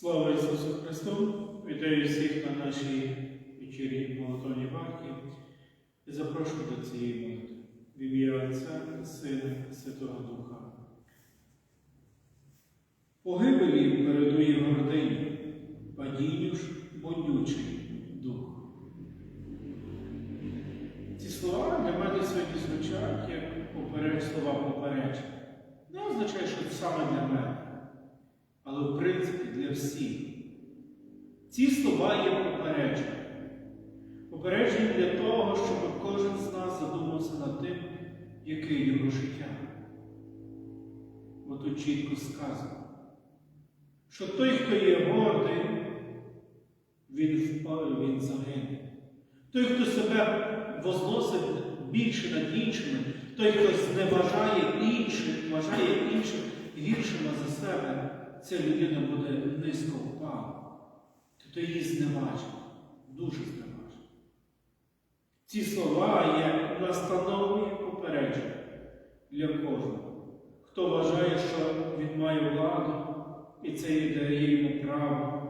Слава Ісусу Христу! Вітаю всіх на нашій вечірній молитовній варті і запрошую до цієї молитви. В ім'я Отця, і Сина Святого Духа. Погибелі передує гордині, падінню ж бодючий дух. Ці слова для мене сьогодні звучать як попереч, слова попередження. Не означає, що це саме для мене але в принципі для всіх. Ці слова є попередження. Попередження для того, щоб кожен з нас задумався над тим, яке його життя. Бо тут чітко сказано, що той, хто є гордий, він впав, він загине. Той, хто себе возносить більше над іншими, той, хто зневажає інших, вважає інших гіршими за себе, ця людина буде низько впала. Тобто її зневажить, дуже зневажить. Ці слова є настановою попередження для кожного, хто вважає, що він має владу, і це і дає йому право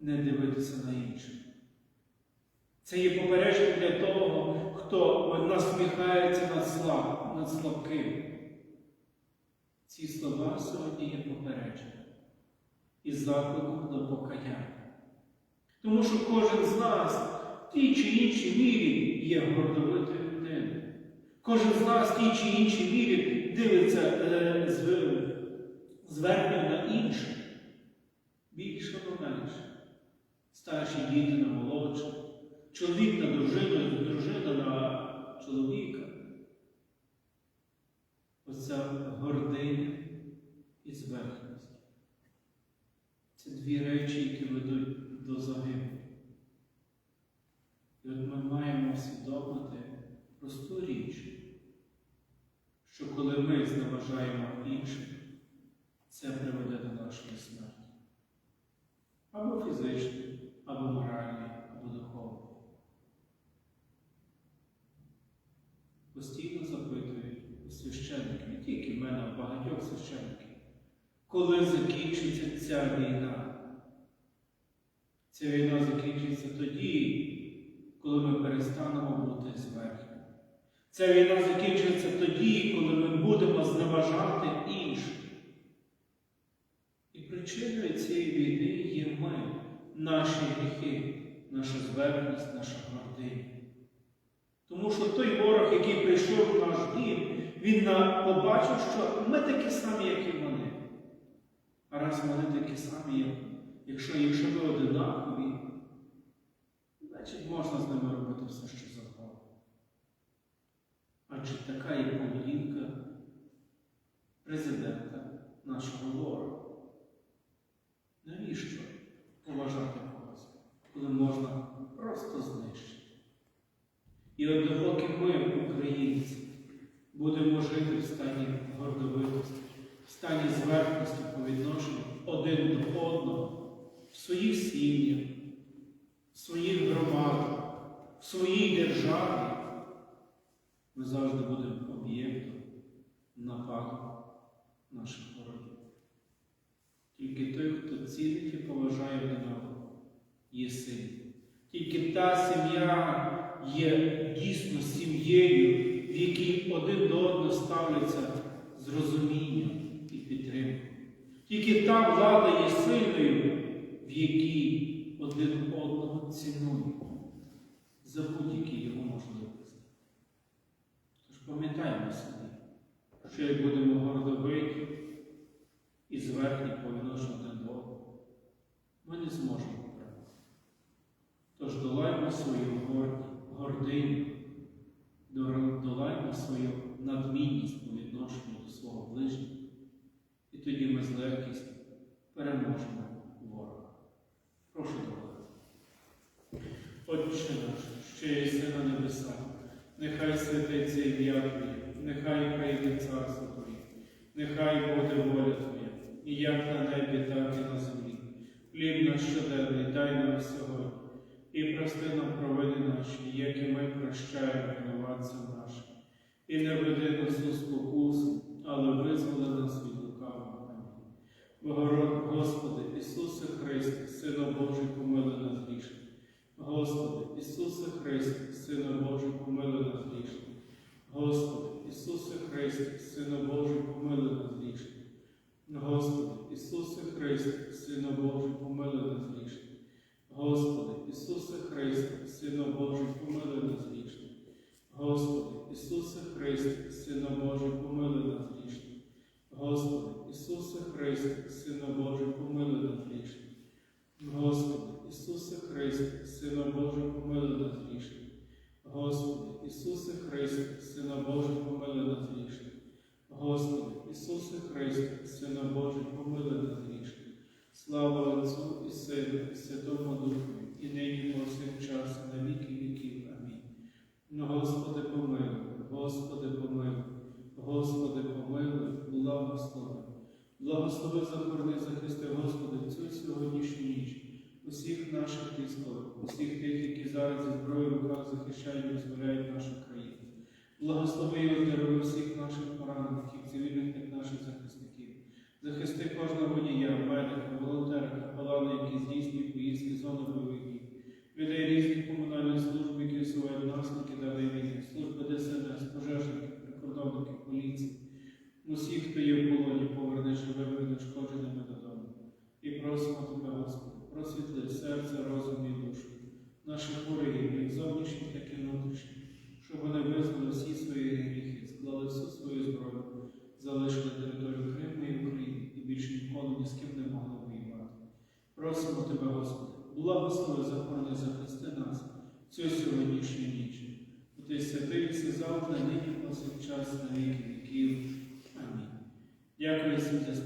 не дивитися на інших. Це є попередження для того, хто насміхається над, слаб, над слабким. Ці слова сьогодні є попередження і закликом до покаяння. Тому що кожен з нас в тій чи іншій мірі є гордовитою людиною. Кожен з нас в тій чи іншій мірі дивиться е, зверху на інших. Більше або менше. Старші діти на молодших, чоловік на дружину, дружина на чоловіка. Оця гординя і зверхність. Це дві речі, які ведуть до загибелі. І от ми маємо усвідомити просту річ, що коли ми зневажаємо інших, це приведе до нашої смерті. Або фізичної, або моральної, або духовної. Постійно запитують у священників, не тільки в мене, а багатьох священників, коли закінчиться ця війна. Ця війна закінчиться тоді, коли ми перестанемо бути зверху. Ця війна закінчиться тоді, коли ми будемо зневажати інших. І причиною цієї війни є ми, наші гріхи, наша зверхність, наша гординя. Тому що той ворог, який прийшов в наш дім, він побачив, що ми такі самі, як і вони. А раз вони такі самі, як, якщо, якщо ми одинакові, можна з ними робити все, що завгодно. Адже така є поведінка президента нашого ворога. Навіщо поважати когось, коли можна просто знищити? І от допоки ми, українці, будемо жити в стані гордовитості, в стані зверхності по відношенню один до одного, в своїх сім'ях, своїх громадах, в своїй державі, ми завжди будемо об'єктом нападу наших ворогів. Тільки той, хто цінить і поважає одного, є сильним. Тільки та сім'я є дійсно сім'єю, в якій один до одного ставляться з розумінням і підтримкою. Тільки та влада є сильною, в якій один одного цінує за будь-які його можливості. Тож пам'ятаємо собі, що як будемо гордовиті і зверхні по відношенню до ми не зможемо вправити. Тож долаємо свою гординю, долаємо свою надмінність по відношенню до свого ближнього, і тоді ми з легкістю переможемо ворога. Прошу долати. Отче наш, що є на небесах, нехай святиться ім'я Твоє, нехай прийде царство Твоє, нехай буде воля Твоя, і як на небі, так і на землі. Хліб наш щоденний, дай нам сьогодні. І прости нам провини наші, як і ми прощаємо винуватцям нашим. І не веди нас у спокусу, але визволи нас від лукавого. Богород, Господи, Ісусе Христе, Сина Божий, помилуй нас грішних. Господи, Ісусе Христе, Сина Божий, помилуй нас грішних. Господи, Ісусе Христе, Сина Божий, помилуй нас грішних. Господи, Ісусе Христе, Сина Божий, помилуй нас грішних. Господи, Ісусе Христе, Сина Божий, помилуй нас грішних. Господи, Ісусе Христе, Сина Божий, помилуй нас грішних. Господи, Ісусе Христе, Сина Божий, помилуй нас грішних. Господи, Ісусе Христе, Сина Божий, помилуй нас грішних. Господи, Ісусе Христе, Сина Божий, помилуй нас грішних. Господи, Ісусе Христе, Сина Божий, помилуй нас грішних. Слава Отцю і Сину, і Святому Духу, і нині і повсякчас, і на віки віків. Амінь. Ну, Господи, помилуй, Господи, помилуй, Господи, помилуй, благослови. Благослови, захорони, захисти, Господи, цю сьогоднішню ніч, усіх наших військових, усіх тих, які зараз зі зброєю в руках захищають і визволяють нашу країну. Благослови і обдаруй всіх наших поранених, цивільних, і наших захисників. Захисти кожного водія, медика, волонтера, капелана, які здійснюють поїздки зони бойових дій, людей різних комунальних служб, які усувають наслідки даної війни, служби ДСНС, пожежників, прикордонників, поліції. Усіх, хто є в полоні, живими нешкодженими додому. І просимо тебе, Господи, просвітли серце, розум і душу наших ворогів, як зовнішніх, так і внутрішніх, щоб вони визнали всі свої гріхи, склали всю свою зброю, залишили територію Криму і України і більше ніколи ні з ким не могли воювати. Просимо тебе, Господи, благослови захорони захисти нас цю сьогоднішню ніч. Бо Ти святий все завжди, нині повсякчас на віки віків. E a conhecemos as